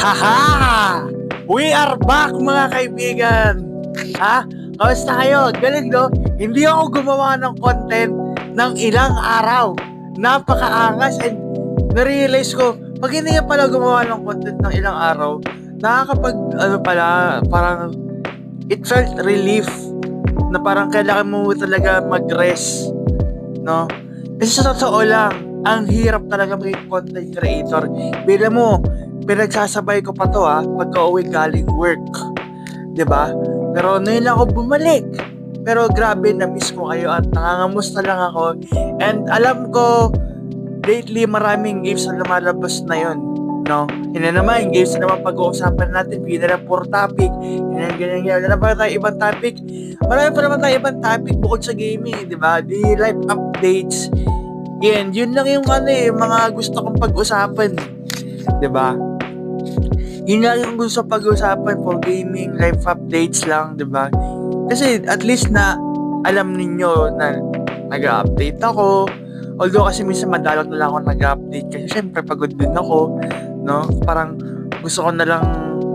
Haha! We are back mga kaibigan! Ha? Kamusta kayo? Galing no? Hindi ako gumawa ng content ng ilang araw. Napakaangas and na-realize ko, pag hindi ka pala gumawa ng content ng ilang araw, nakakapag, ano pala, parang it felt relief na parang kailangan mo talaga mag-rest. No? Kasi sa totoo lang, ang hirap talaga maging content creator. Bila mo, pinagsasabay ko pa to ha, pagka uwi galing work. ba? Pero ngayon ako bumalik. Pero grabe, na-miss ko kayo at nangangamusta lang ako. And alam ko, lately maraming games na lumalabas na yon no? Yun na naman, games na naman pag-uusapan natin, hindi na lang topic, yun na ganyan yan. Wala na ba tayo ibang topic? Marami pa naman tayo ibang topic bukod sa gaming, di ba? Di life updates. Yan, yun lang yung ano eh, mga gusto kong pag-usapan. Di ba? Yun lang yung gusto pag-usapan for gaming, life updates lang, di ba? Kasi at least na alam ninyo na nag-update ako. Although kasi minsan madalot na lang ako nag-update kasi syempre pagod din ako, no? Parang gusto ko na lang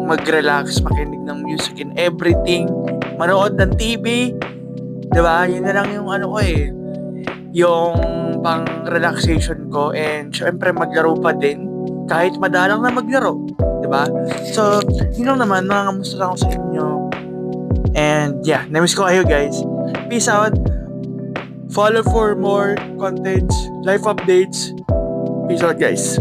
mag-relax, makinig ng music and everything, manood ng TV, 'di ba? Yun na lang yung ano ko eh, yung pang relaxation ko and syempre maglaro pa din kahit madalang na maglaro, 'di ba? So, yun lang naman, nangangamusta lang ako sa inyo. And yeah, namiss ko kayo guys. Peace out. Follow for more contents, life updates. Peace out guys.